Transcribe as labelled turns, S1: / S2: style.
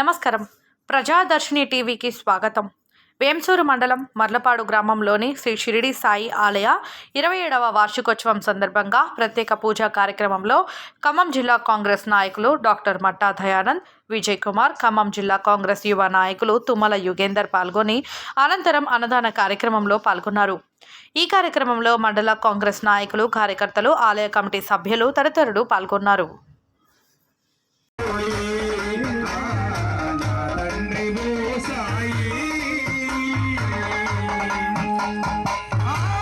S1: నమస్కారం. ప్రజాదర్శిని టీవీకి స్వాగతం. వేంసూరు మండలం మర్లపాడు గ్రామంలోని శ్రీ షిరిడి సాయి ఆలయ ఇరవై ఏడవ వార్షికోత్సవం సందర్భంగా ప్రత్యేక పూజా కార్యక్రమంలో ఖమ్మం జిల్లా కాంగ్రెస్ నాయకులు డాక్టర్ మట్టా దయానంద్ విజయ్ కుమార్ ఖమ్మం జిల్లా కాంగ్రెస్ యువ నాయకులు తుమ్మల యుగేందర్ పాల్గొని అనంతరం అన్నదాన కార్యక్రమంలో పాల్గొన్నారు. ఈ కార్యక్రమంలో మండల కాంగ్రెస్ నాయకులు కార్యకర్తలు ఆలయ కమిటీ సభ్యులు తదితరులు పాల్గొన్నారు. Ah!